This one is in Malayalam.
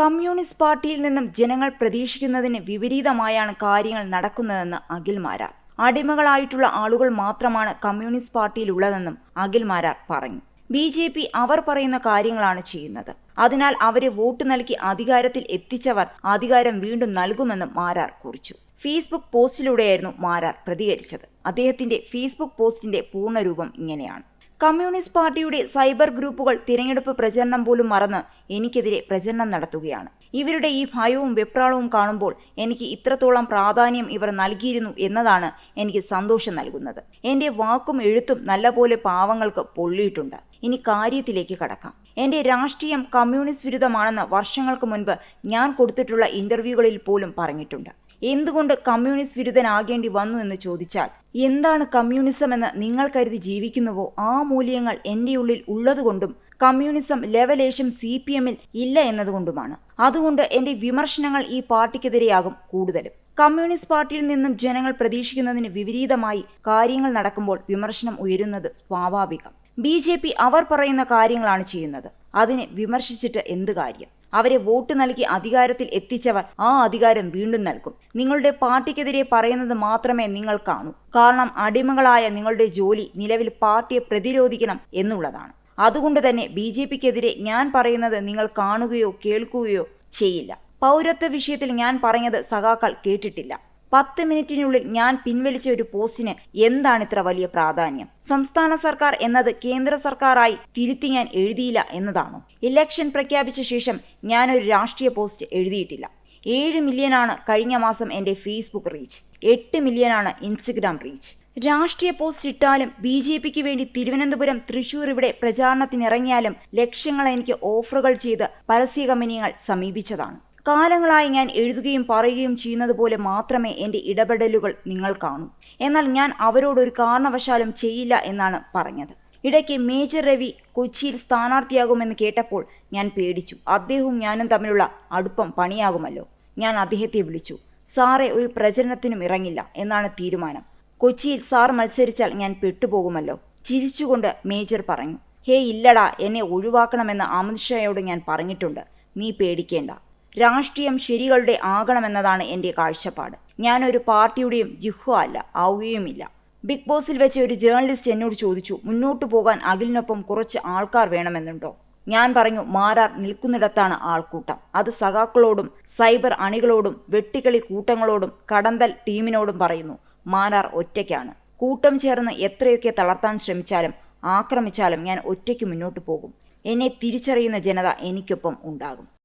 കമ്മ്യൂണിസ്റ്റ് പാർട്ടിയിൽ നിന്നും ജനങ്ങൾ പ്രതീക്ഷിക്കുന്നതിന് വിപരീതമായാണ് കാര്യങ്ങൾ നടക്കുന്നതെന്ന് അഖിൽ മാരാർ. അടിമകളായിട്ടുള്ള ആളുകൾ മാത്രമാണ് കമ്മ്യൂണിസ്റ്റ് പാർട്ടിയിലുള്ളതെന്നും അഖിൽ മാരാർ പറഞ്ഞു. ബി ജെ പി അവർ പറയുന്ന കാര്യങ്ങളാണ് ചെയ്യുന്നത്. അതിനാൽ അവരെ വോട്ട് നൽകി അധികാരത്തിൽ എത്തിച്ചവർ അധികാരം വീണ്ടും നൽകുമെന്നും മാരാർ കുറിച്ചു. ഫേസ്ബുക്ക് പോസ്റ്റിലൂടെയായിരുന്നു മാരാർ പ്രതികരിച്ചത്. അദ്ദേഹത്തിന്റെ ഫേസ്ബുക്ക് പോസ്റ്റിന്റെ പൂർണരൂപം ഇങ്ങനെയാണ്. കമ്മ്യൂണിസ്റ്റ് പാർട്ടിയുടെ സൈബർ ഗ്രൂപ്പുകൾ തിരഞ്ഞെടുപ്പ് പ്രചരണം പോലും മറന്ന് എനിക്കെതിരെ പ്രചരണം നടത്തുകയാണ്. ഇവരുടെ ഈ ഭയവും വെപ്രാളവും കാണുമ്പോൾ എനിക്ക് ഇത്രത്തോളം പ്രാധാന്യം ഇവർ നൽകിയിരുന്നു എന്നതാണ് എനിക്ക് സന്തോഷം നൽകുന്നത്. എന്റെ വാക്കും എഴുത്തും നല്ലപോലെ പാവങ്ങൾക്ക് പൊള്ളിയിട്ടുണ്ട്. ഇനി കാര്യത്തിലേക്ക് കടക്കാം. എന്റെ രാഷ്ട്രീയം കമ്മ്യൂണിസ്റ്റ് വിരുദ്ധമാണെന്ന് വർഷങ്ങൾക്ക് മുൻപ് ഞാൻ കൊടുത്തിട്ടുള്ള ഇന്റർവ്യൂകളിൽ പോലും പറഞ്ഞിട്ടുണ്ട്. എന്തുകൊണ്ട് കമ്മ്യൂണിസ്റ്റ് വിരുദ്ധനാകേണ്ടി വന്നു എന്ന് ചോദിച്ചാൽ എന്താണ് കമ്മ്യൂണിസം എന്ന് നിങ്ങൾ കരുതി ജീവിക്കുന്നുവോ? ആ മൂല്യങ്ങൾ എന്റെ ഉള്ളിൽ ഉള്ളതുകൊണ്ടും കമ്മ്യൂണിസം ലെവലേശം സി പി എമ്മിൽ ഇല്ല എന്നതുകൊണ്ടുമാണ്. അതുകൊണ്ട് എന്റെ വിമർശനങ്ങൾ ഈ പാർട്ടിക്കെതിരെയാകും കൂടുതലും. കമ്മ്യൂണിസ്റ്റ് പാർട്ടിയിൽ നിന്നും ജനങ്ങൾ പ്രതീക്ഷിക്കുന്നതിന് വിപരീതമായി കാര്യങ്ങൾ നടക്കുമ്പോൾ വിമർശനം ഉയരുന്നത് സ്വാഭാവികം. ബി അവർ പറയുന്ന കാര്യങ്ങളാണ് ചെയ്യുന്നത്. അതിനെ വിമർശിച്ചിട്ട് എന്ത് കാര്യം? അവരെ വോട്ട് നൽകി അധികാരത്തിൽ എത്തിച്ചവർ ആ അധികാരം വീണ്ടും നൽകും. നിങ്ങളുടെ പാർട്ടിക്കെതിരെ പറയുന്നത് മാത്രമേ നിങ്ങൾ കാണൂ. കാരണം അടിമകളായ നിങ്ങളുടെ ജോലി നിലവിൽ പാർട്ടിയെ പ്രതിരോധിക്കണം എന്നുള്ളതാണ്. അതുകൊണ്ട് തന്നെ ബി ജെ പിക്കെതിരെ ഞാൻ പറയുന്നത് നിങ്ങൾ കാണുകയോ കേൾക്കുകയോ ചെയ്യില്ല. പൗരത്വ വിഷയത്തിൽ ഞാൻ പറഞ്ഞത് സഖാക്കൾ കേട്ടിട്ടില്ല. പത്ത് മിനിറ്റിനുള്ളിൽ ഞാൻ പിൻവലിച്ച ഒരു പോസ്റ്റിന് എന്താണ് ഇത്ര വലിയ പ്രാധാന്യം? സംസ്ഥാന സർക്കാർ എന്നത് കേന്ദ്ര സർക്കാരായി തിരുത്തി ഞാൻ എഴുതിയില്ല എന്നതാണോ? ഇലക്ഷൻ പ്രഖ്യാപിച്ച ശേഷം ഞാൻ ഒരു രാഷ്ട്രീയ പോസ്റ്റ് എഴുതിയിട്ടില്ല. ഏഴ് മില്യനാണ് കഴിഞ്ഞ മാസം എന്റെ ഫേസ്ബുക്ക് റീച്ച് എട്ട് മില്യനാണ് ഇൻസ്റ്റഗ്രാം റീച്ച് രാഷ്ട്രീയ പോസ്റ്റ് ഇട്ടാലും ബി ജെ പിക്ക് വേണ്ടി തിരുവനന്തപുരം തൃശൂർ ഇവിടെ പ്രചാരണത്തിനിറങ്ങിയാലും ലക്ഷ്യങ്ങൾ എനിക്ക് ഓഫറുകൾ ചെയ്ത് പരസ്യ കമ്പനികൾ സമീപിച്ചതാണ്. കാലങ്ങളായി ഞാൻ എഴുതുകയും പറയുകയും ചെയ്യുന്നത് പോലെ മാത്രമേ എന്റെ ഇടപെടലുകൾ നിങ്ങൾ കാണൂ. എന്നാൽ ഞാൻ അവരോടൊരു കാരണവശാലും ചെയ്യില്ല എന്നാണ് പറഞ്ഞത്. ഇടയ്ക്ക് മേജർ രവി കൊച്ചിയിൽ സ്ഥാനാർത്ഥിയാകുമെന്ന് കേട്ടപ്പോൾ ഞാൻ പേടിച്ചു. അദ്ദേഹവും ഞാനും തമ്മിലുള്ള അടുപ്പം പണിയാകുമല്ലോ. ഞാൻ അദ്ദേഹത്തെ വിളിച്ചു. സാറെ ഒരു പ്രചരണത്തിനും ഇറങ്ങില്ല എന്നാണ് തീരുമാനം. കൊച്ചിയിൽ സാർ മത്സരിച്ചാൽ ഞാൻ പെട്ടുപോകുമല്ലോ. ചിരിച്ചുകൊണ്ട് മേജർ പറഞ്ഞു. ഹേ ഇല്ലടാ എന്നെ ഒഴിവാക്കണമെന്ന് അമിത് ഷായോട് ഞാൻ പറഞ്ഞിട്ടുണ്ട്. നീ പേടിക്കേണ്ട. രാഷ്ട്രീയം ശരികളുടെ ആകണമെന്നതാണ് എന്റെ കാഴ്ചപ്പാട്. ഞാനൊരു പാർട്ടിയുടെയും ജിഹ്വ അല്ല ആവുകയുമില്ല. ബിഗ് ബോസിൽ വെച്ച് ഒരു ജേർണലിസ്റ്റ് എന്നോട് ചോദിച്ചു മുന്നോട്ട് പോകാൻ അഖിലിനൊപ്പം കുറച്ച് ആൾക്കാർ വേണമെന്നുണ്ടോ? ഞാൻ പറഞ്ഞു മാരാർ നിൽക്കുന്നിടത്താണ് ആൾക്കൂട്ടം. അത് സഖാക്കളോടും സൈബർ അണികളോടും വെട്ടിക്കളി കൂട്ടങ്ങളോടും കടന്തൽ ടീമിനോടും പറയുന്നു. മാരാർ ഒറ്റയ്ക്കാണ്. കൂട്ടം ചേർന്ന് എത്രയൊക്കെ തളർത്താൻ ശ്രമിച്ചാലും ആക്രമിച്ചാലും ഞാൻ ഒറ്റയ്ക്ക് മുന്നോട്ട് പോകും. എന്നെ തിരിച്ചറിയുന്ന ജനത എനിക്കൊപ്പം ഉണ്ടാകും.